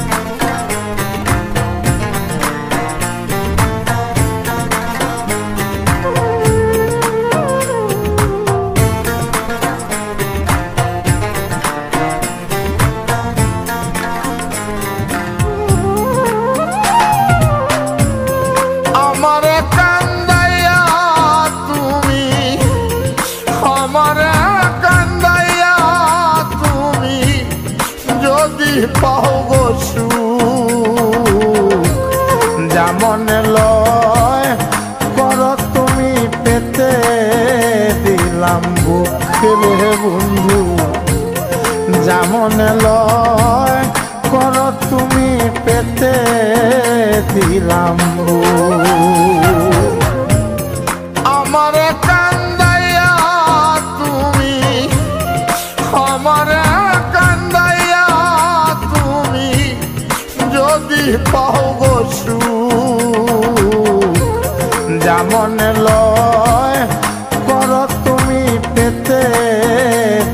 আমারে পাও গো সুখ। যেমন লয়, কর তুমি পেতে দিলাম বুকেলে বন্ধু। যেমন লয়, কর তুমি পেতে দিলাম আমার কান্দাইয়া তুমি, আমার পাও গো সুখ, যেমন লয় কর তুমি পেতে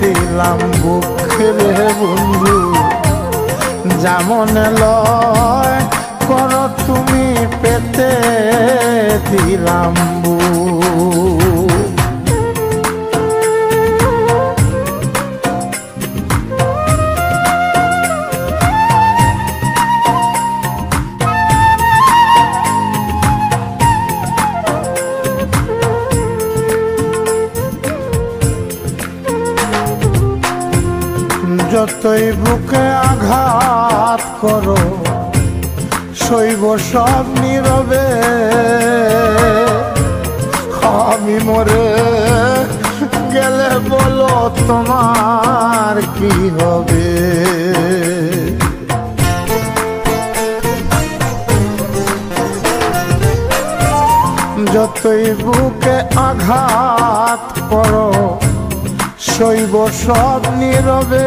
দিলাম বুকেলে বন্ধু যেমন লয় কর তুমি পেতে দিলাম বুক। যতই বুকে আঘাত করো শৈব সব নীরবে। আমি মরে গেলে বলো তোমার কি হবে? যতই বুকে আঘাত করো শৈব সব নীরবে।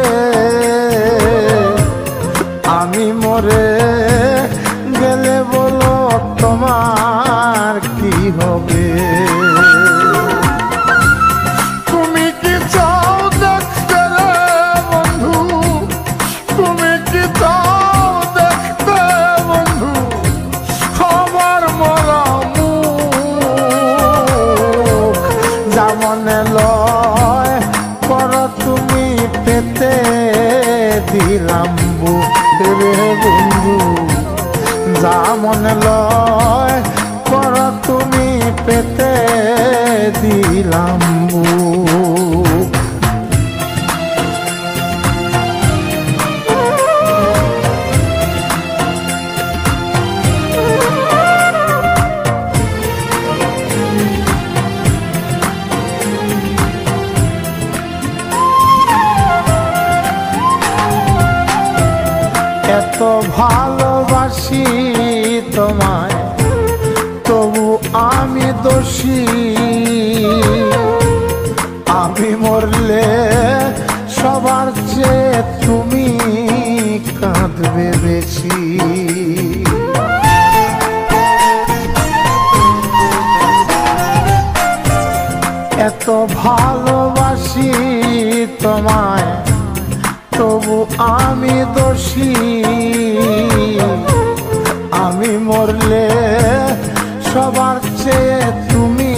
আমি মরে গেলে বলো তোমার দিলাম রে বন্ধু যেমন লয় কর তুমি পেতে দিলাম। এত ভালোবাসি তোমায়, তবু আমি দোষী। আমি মরলে সবার চেয়ে তুমি কাঁদবে বেশি। এত ভালোবাসি তোমায় তবু আমি দোষী। আমি মরলে সবার চেয়ে তুমি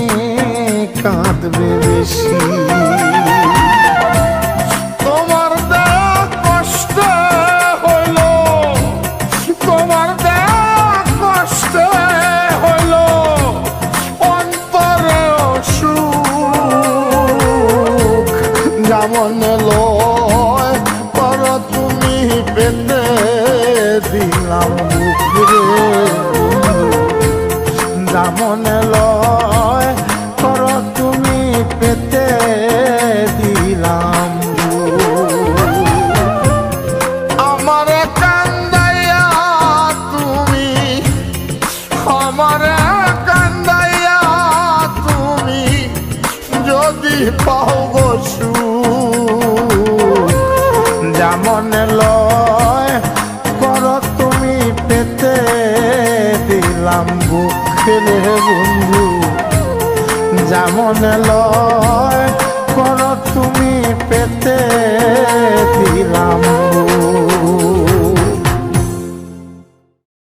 কাঁদবে বেশি। গেলাম বুকরে জামনে লয় কর তুমি পেতে দিলাম আমারে কান্দাইয়া তুমি আমারে কান্দাইয়া তুমি যদি পাও গো জামনে লয় ফেলে বন্ধু যেমন লয় কর তুমি পেতে দিলাম।